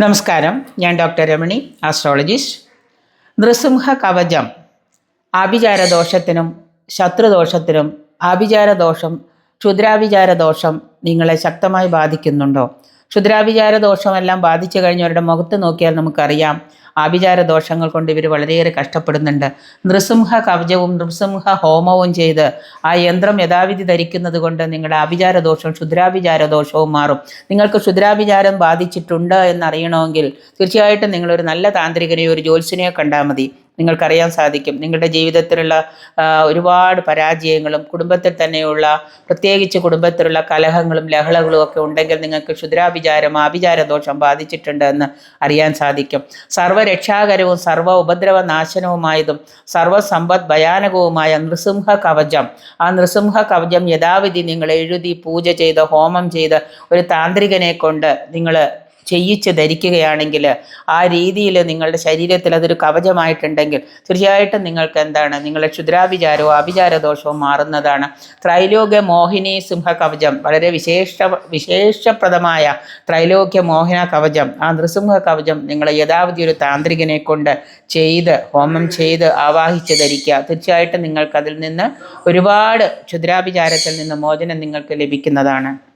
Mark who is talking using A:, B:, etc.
A: നമസ്കാരം. ഞാൻ doctor Ramani astrologist Nrisimha കവചം. ആഭിചാര ദോഷത്തിനും ശത്രുദോഷത്തിനും ആഭിചാര ദോഷം ക്ഷുദ്രാഭിചാര ദോഷം നിങ്ങളെ ശക്തമായി ബാധിക്കുന്നുണ്ടോ? ക്ഷുദ്രാഭിചാര ദോഷമെല്ലാം ബാധിച്ചു കഴിഞ്ഞവരുടെ മുഖത്ത് നോക്കിയാൽ നമുക്കറിയാം. ആഭിചാര ദോഷങ്ങൾ കൊണ്ട് ഇവർ വളരെയേറെ കഷ്ടപ്പെടുന്നുണ്ട്. നൃസിംഹ കവചവും നൃസിംഹ ഹോമവും ചെയ്ത് ആ യന്ത്രം യഥാവിധി ധരിക്കുന്നത് കൊണ്ട് നിങ്ങളുടെ ആഭിചാര ദോഷവും ക്ഷുദ്രാഭിചാര ദോഷവും മാറും. നിങ്ങൾക്ക് ക്ഷുദ്രാഭിചാരം ബാധിച്ചിട്ടുണ്ട് എന്നറിയണമെങ്കിൽ തീർച്ചയായിട്ടും നിങ്ങളൊരു നല്ല താന്ത്രികനെയോ ഒരു ജ്യോത്സ്യനെയോ കണ്ടാൽ മതി. നിങ്ങൾക്കറിയാൻ സാധിക്കും. നിങ്ങളുടെ ജീവിതത്തിലുള്ള ഒരുപാട് പരാജയങ്ങളും കുടുംബത്തിൽ തന്നെയുള്ള പ്രത്യേകിച്ച് കുടുംബത്തിലുള്ള കലഹങ്ങളും ലഹളകളും ഒക്കെ ഉണ്ടെങ്കിൽ നിങ്ങൾക്ക് ക്ഷുദ്രാഭിചാരം ആഭിചാര ദോഷം ബാധിച്ചിട്ടുണ്ട് എന്ന് അറിയാൻ സാധിക്കും. സർവരക്ഷാകരവും സർവ ഉപദ്രവ നാശനവുമായതും സർവസമ്പദ് ഭയാനകവുമായ നൃസിംഹ കവചം ആ നൃസിംഹ കവചം യഥാവിധി നിങ്ങൾ എഴുതി പൂജ ചെയ്ത് ഹോമം ചെയ്ത് ഒരു താന്ത്രികനെ കൊണ്ട് നിങ്ങൾ ചെയ്യിച്ച് ധരിക്കുകയാണെങ്കിൽ ആ രീതിയിൽ നിങ്ങളുടെ ശരീരത്തിൽ അതൊരു കവചമായിട്ടുണ്ടെങ്കിൽ തീർച്ചയായിട്ടും നിങ്ങൾക്ക് എന്താണ്? നിങ്ങളുടെ ക്ഷുദ്രാഭിചാരവും അഭിചാരദോഷവും മാറുന്നതാണ്. ത്രൈലോക്യ മോഹിനി സിംഹ കവചം. വളരെ വിശേഷ വിശേഷപ്രദമായ ത്രൈലോക്യ മോഹിന കവചം. ആ നൃസിംഹ കവചം നിങ്ങൾ യഥാവധി ഒരു താന്ത്രികനെ കൊണ്ട് ചെയ്ത് ഹോമം ചെയ്ത് ആവാഹിച്ച് ധരിക്കുക. തീർച്ചയായിട്ടും നിങ്ങൾക്കതിൽ നിന്ന് ഒരുപാട് ക്ഷുദ്രാഭിചാരത്തിൽ നിന്ന് മോചനം നിങ്ങൾക്ക് ലഭിക്കുന്നതാണ്.